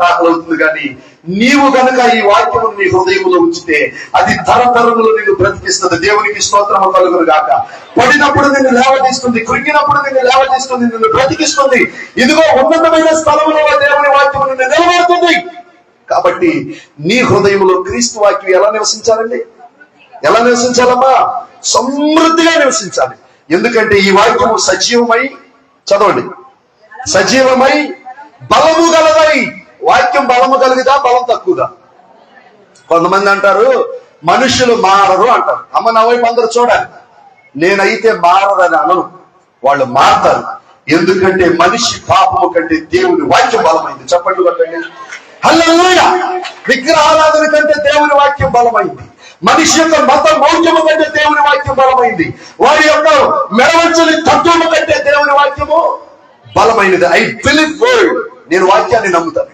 దాఖలవుతుంది కానీ నీవు గనుక ఈ వాక్యము నీ హృదయంలో ఉంచితే అది తరతరములు నేను బ్రతికిస్తుంది. దేవునికి స్తోత్రము కలుగును గాక. పడినప్పుడు నిన్ను లేవదీస్తుంది కృంగినప్పుడు నిన్ను లేవదీస్తుంది నిన్ను బ్రతికిస్తుంది. ఇదిగో ఉన్నతమైన స్థలంలో దేవుని వాక్యము నిన్ను నిలబడుతుంది. కాబట్టి నీ హృదయంలో క్రీస్తు వాక్యం ఎలా నివసించాలండి? ఎలా నివసించాలమ్మా? సమృద్ధిగా నివసించాలి. ఎందుకంటే ఈ వాక్యము సజీవమై చదవండి. సజీవమై బలము గలదై వాక్యం బలము కలిగిదా? బలం తక్కువదా? కొంతమంది అంటారు మనుషులు మారరు అంటారు. అమ్మ నా వైపు చూడాలి. నేనైతే మారదని అనను. వాళ్ళు మారతారు. ఎందుకంటే మనిషి పాపము కంటే దేవుని వాక్యం బలమైంది. చెప్పండి కొట్టండి. హల్లెలూయా! విగ్రహారాధన కంటే దేవుని వాక్యం బలమైంది. మనిషి యొక్క మత మౌఢ్యము కంటే దేవుని వాక్యం బలమైంది. వారి యొక్క మెరవచ్చని తత్వము కంటే దేవుని వాక్యము బలమైనది. ఐ బిలీవ్ వర్డ్ నేను వాక్యాన్ని నమ్ముతాను.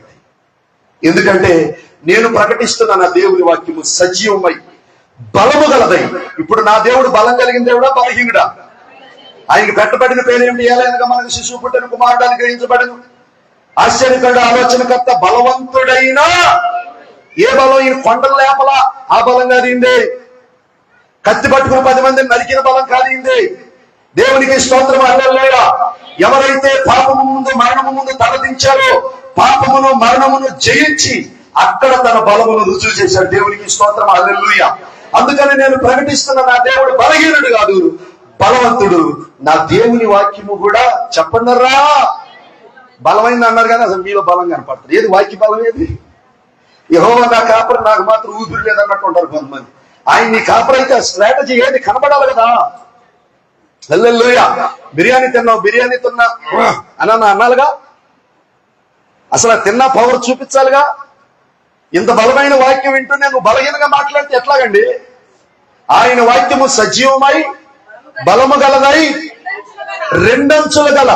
ఎందుకంటే నేను ప్రకటిస్తున్న నా దేవుని వాక్యము సజీవమై బలము గలదై. ఇప్పుడు నా దేవుడు బలం కలిగిన దేవుడా బలహీనుడా? ఆయనకి పెట్టబడిన పేరేమిటి? ఏలైనగా మనకు శిశువు పుట్టిన కుమారుడు అనుగ్రహించబడను ఆశ్చర్యకరుడు ఆలోచనకర్త బలవంతుడైన ఏ బలం? ఈ కొండల లేపల ఆ బలం కాదింది. కత్తి పట్టుకుని పది మందిని నరికిన బలం కాదింది. దేవునికి స్తోత్రం అల్లెల్లేడా ఎవరైతే పాపము ముందు మరణము ముందు తలదించారో పాపమును మరణమును జయించి అక్కడ తన బలమును రుజువు చేశాడు. దేవునికి స్తోత్రం. అల్లెలుయ అందుకని నేను ప్రకటిస్తున్న నా దేవుడు బలహీనుడు కాదు బలవంతుడు. నా దేవుని వాక్యము కూడా చెప్పండరా బలమైంది అన్నారు కానీ అసలు మీలో బలం కనపడుతుంది ఏది వాక్య బలం ఏది? యహో నా కాపరి నాకు మాత్రం ఊపిరి లేదన్నట్టు ఉంటారు కొంతమంది. ఆయన నీ కాపరి అయితే స్ట్రాటజీ ఏది కనపడాలి కదా? అల్లెల్లుయ బిర్యానీ తిన్నావు బిర్యానీ తిన్నా. అన్న అన్నాలుగా అసలు తిన్న పవర్ చూపించాలిగా? ఇంత బలమైన వాక్యం వింటూనే నువ్వు బలహీనంగా మాట్లాడితే ఎట్లాగండి? ఆయన వాక్యము సజీవమై బలము గలదై రెండంచులు గల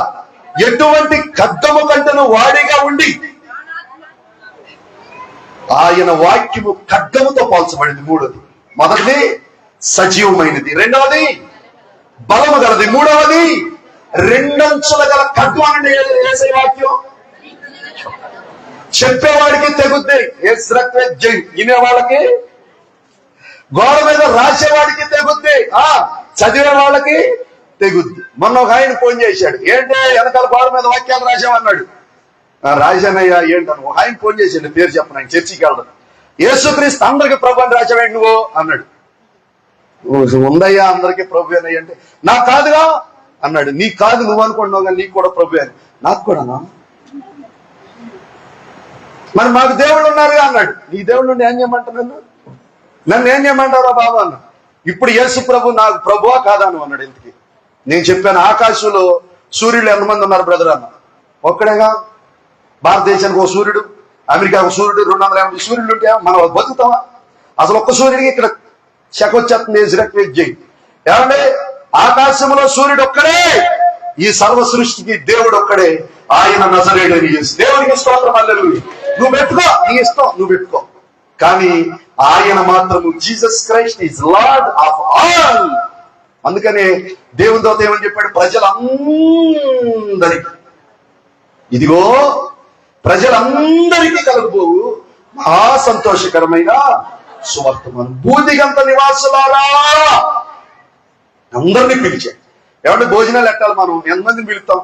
ఎటువంటి ఖడ్గము కంటను వాడిగా ఉండి ఆయన వాక్యము ఖడ్గముతో పోల్చబడింది. మూడోది మొదటిది సజీవమైనది. రెండవది బలము గలది. మూడవది రెండంచుల గల ఖడ్గం అనండి వాక్యం. చెప్పేవాడికి తెగుద్ది. జై వినే వాళ్ళకి? గోడ మీద రాసేవాడికి తెగుద్ది. ఆ చదివే వాళ్ళకి తెగుద్ది. మొన్న ఒక ఆయన ఫోన్ చేశాడు. ఏంటి వెనకాల గోడ మీద వాక్యాలు రాసామన్నాడు "ఆ, ఏంటను? ఒక ఆయన ఫోన్ చేశాడు పేరు చెప్పను ఆయన చర్చికి వెళ్ళడం యేసుక్రీస్తు అందరికి ప్రభు అని రాసావేంటి నువ్వు? అన్నాడు. ఉందయ్యా అందరికి ప్రభు అని అంటే నాకు కాదుగా? అన్నాడు. నీకు కాదు నువ్వు అనుకుంటున్నావు కానీ నీకు కూడా ప్రభు అని. నాకు కూడానా? మరి మాకు దేవుళ్ళు ఉన్నారుగా అన్నాడు. నీ దేవుళ్ళు ఏం చేయమంటున్నాను నన్ను? ఏం చేయమంటారా బాబు అన్న ఇప్పుడు యేసు ప్రభు నాకు ప్రభువా కాదా అని అన్నాడు ఇంటికి. నేను చెప్పాను ఆకాశంలో సూర్యుడు ఎంతమంది ఉన్నారు బ్రదర్ అన్న? ఒక్కడేగా? భారతదేశానికి ఒక సూర్యుడు అమెరికా ఒక సూర్యుడు రెండు వందల యాభై సూర్యుడు ఉంటే మనం బతుకుతామా? అసలు ఒక్క సూర్యుడికి ఇక్కడ శక వచ్చేస్తుంది ఇజ్రాక్ చేయి. ఏమండి? ఆకాశంలో సూర్యుడు ఒక్కడే ఈ సర్వ సృష్టికి దేవుడు ఒక్కడే. ఆయన నజరేడని చేసి దేవునికి స్తోత్రం అల్లెలు నువ్వు పెట్టుకో నీ ఇష్టం నువ్వు పెట్టుకో కానీ ఆయన మాత్రము Jesus Christ is lord of all. అందుకనే దేవుని దోత ఏమని చెప్పాడు? ప్రజలందరికీ. ఇదిగో ప్రజలందరికీ కలుగుబోవు మహా సంతోషకరమైన సువర్తమానం భూదిగంత నివాసులారా. అందరినీ పిలిచాడు. ఏమంటే భోజనాలు ఎట్టాలి మనం? ఎంతమందిని పిలుస్తాం?